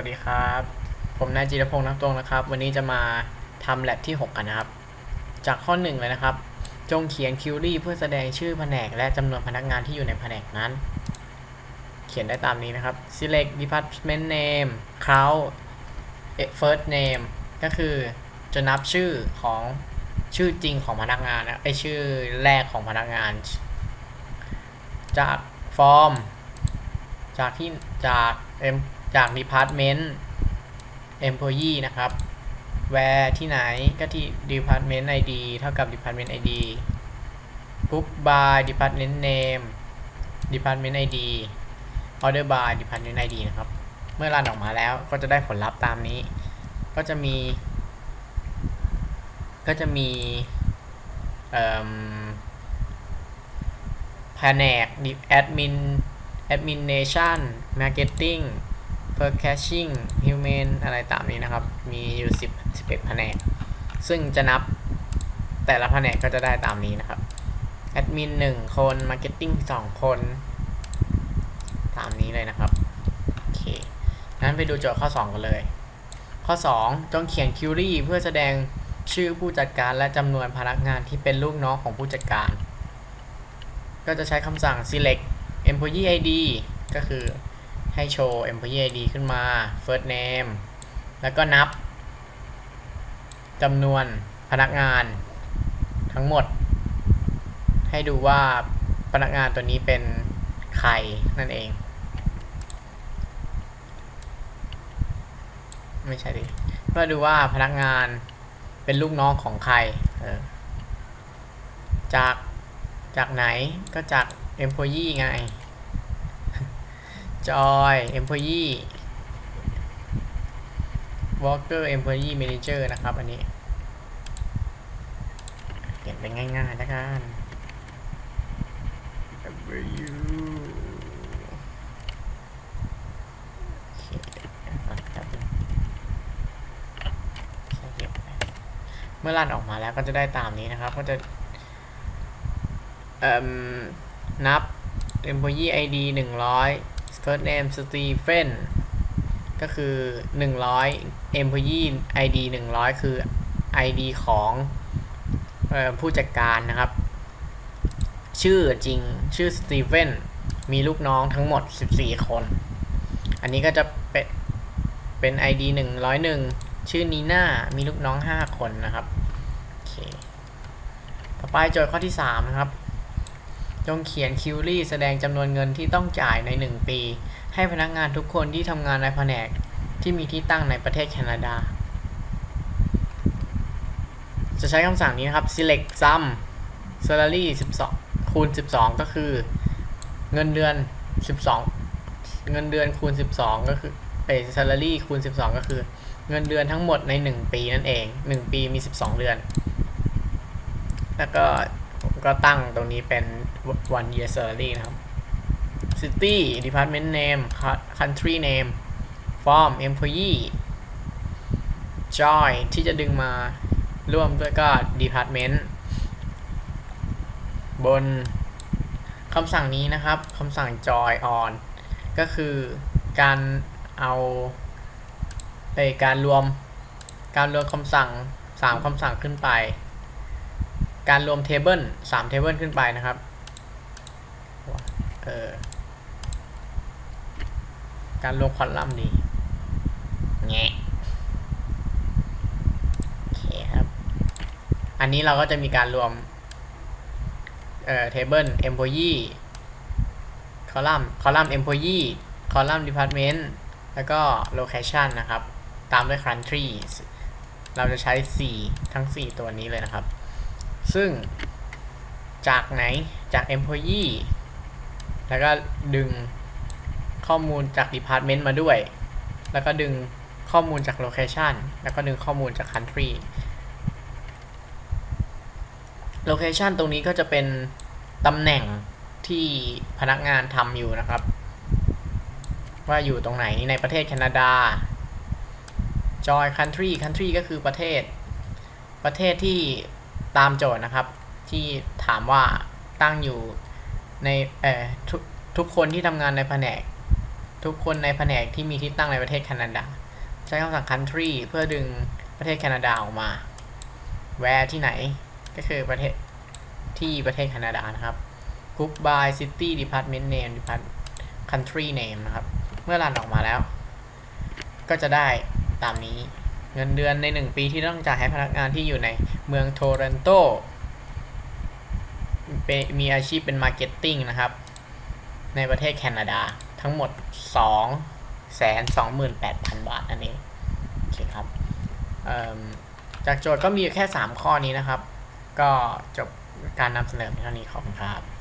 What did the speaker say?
วัสดีครับ ผมนายจิรพงษ์นักตรงนะครับ วันนี้จะมาทำแลบที่ 6 กันนะครับ จากข้อ 1 เลยนะครับ จงเขียนคิวรี่เพื่อแสดงชื่อแผนก และจำนวนพนักงานที่อยู่ในแผนกนั้น เขียนได้ตามนี้นะครับ select department name count first name ก็คือจะนับชื่อของชื่อจริงของพนักงานนะไอชื่อแรกของพนักงาน จากฟอร์ม จากที่จาก จาก department employee นะครับ where ที่ไหนก็ที่ department ID เท่ากับ department ID group by department name department ID order by department ID นะครับ เมื่อรันออกมาแล้วก็จะได้ผลลัพธ์ตามนี้ ก็จะมี ก็จะมีแผนก admin administration marketing purchasing human อะไรตามนี้นะครับ มีอยู่ 10 11แผนก ซึ่งจะนับแต่ละแผนกก็จะได้ตามนี้นะครับ admin 1คน marketing 2 คน ตามนี้เลยนะครับ โอเค งั้นไปดูโจทย์ข้อ 2 กันเลย ข้อ 2 จงเขียน query เพื่อแสดงชื่อผู้จัดการและจำนวนพนักงานที่เป็นลูกน้องของผู้จัดการ ก็จะใช้คำสั่ง select employee ID ก็คือ ให้โชว์ employee ID ขึ้นมา first name แล้วก็นับจำนวนพนักงานทั้งหมด ให้ดูว่าพนักงานตัวนี้เป็นใครนั่นเอง ไม่ใช่ดิเพื่อดูว่าพนักงานเป็นลูกน้องของใครเออจากจากไหนก็จาก employee ไง joy employee worker employee manager นะครับ อันนี้เขียนเป็นง่ายๆแล้วกัน W เมื่อรันออกมาแล้วก็จะได้ตามนี้นะครับ ก็จะนับ employee ID 100 first name Stephen ก็คือ 100 employee ID 100 คือ ID ของออผู้จัดการนะครับ ชื่อจริงชื่อ Stephen มีลูกน้องทั้งหมด 14 คน อันนี้ก็จะเป็นเป็น ID 101 ชื่อนีน่ามีลูกน้อง 5 คนนะครับ โอเค ต่อไปโจทย์ข้อที่ 3 นะครับ จงเขียนคิวรี่แสดงจำนวนเงินที่ต้องจ่ายใน 1 ปี ให้พนักงานทุกคนที่ทำงานในแผนกที่มีที่ตั้งในประเทศแคนาดา จะใช้คำสั่งนี้นะครับ select sum salary 12 คูณ 12 ก็คือเงินเดือน 12 เงินเดือนคูณ 12 ก็คือเอ salary คูณ 12 ก็คือ เงินเดือนทั้งหมดใน 1 ปีนั่นเอง 1 ปีมี 12 เดือน แล้วก็ ก็ตั้งตรงนี้เป็น one year salary นะครับ city department name country name form employee join ที่จะดึงมาร่วมด้วยก็ department บนคำสั่งนี้นะครับคำสั่ง join on ก็คือการเอาไปการรวมการรวมคำสั่ง 3คำสั่งขึ้นไป การรวมเทเบิลสามเทเบิลขึ้นไปนะครับเออการรวมคอลัมน์ดีแงโอเคครับ อันนี้เราก็จะมีการรวมเอ่อ table employee คอลัมน์คอลัมน์ employee คอลัมน์ department แล้วก็ location นะครับ ตามด้วย country เราจะใช้ 4 ทั้ง 4 ตัวนี้เลยนะครับ ซึ่งจากไหนจาก employee แล้วก็ดึงข้อมูลจาก department มาด้วย แล้วก็ดึงข้อมูลจาก location แล้วก็ดึงข้อมูลจาก country location ตรงนี้ก็จะเป็นตำแหน่งที่พนักงานทำอยู่นะครับ ว่าอยู่ตรงไหนในประเทศแคนาดา join country country ก็คือประเทศ ประเทศที่ ตามโจทย์นะครับ ที่ถามว่าตั้งอยู่ในเอ่อทุกทุกคนที่ทำงานในแผนก ทุกคนในแผนกที่มีที่ตั้งในประเทศแคนาดา ใช้คำสั่ง country เพื่อดึงประเทศแคนาดาออกมา where ที่ไหนก็คือประเทศที่ประเทศแคนาดานะครับ group by city department name depart country name นะครับ เมื่อรันออกมาแล้ว ก็จะได้ตามนี้ เงินเดือนใน 1 ปีที่ต้องจ่ายให้พนักงานที่อยู่ในเมืองโทรอนโตมีอาชีพเป็นมาร์เก็ตติ้งนะครับ ในประเทศแคนาดาทั้งหมด 2 2 8 0 0 0 บาทนั่นเองโอเคครับจากโจทย์ก็มีอยู่แค่ 3 ข้อนี้นะครับ ก็จบการนำเสนอเท่านี้ขอบคุณครับ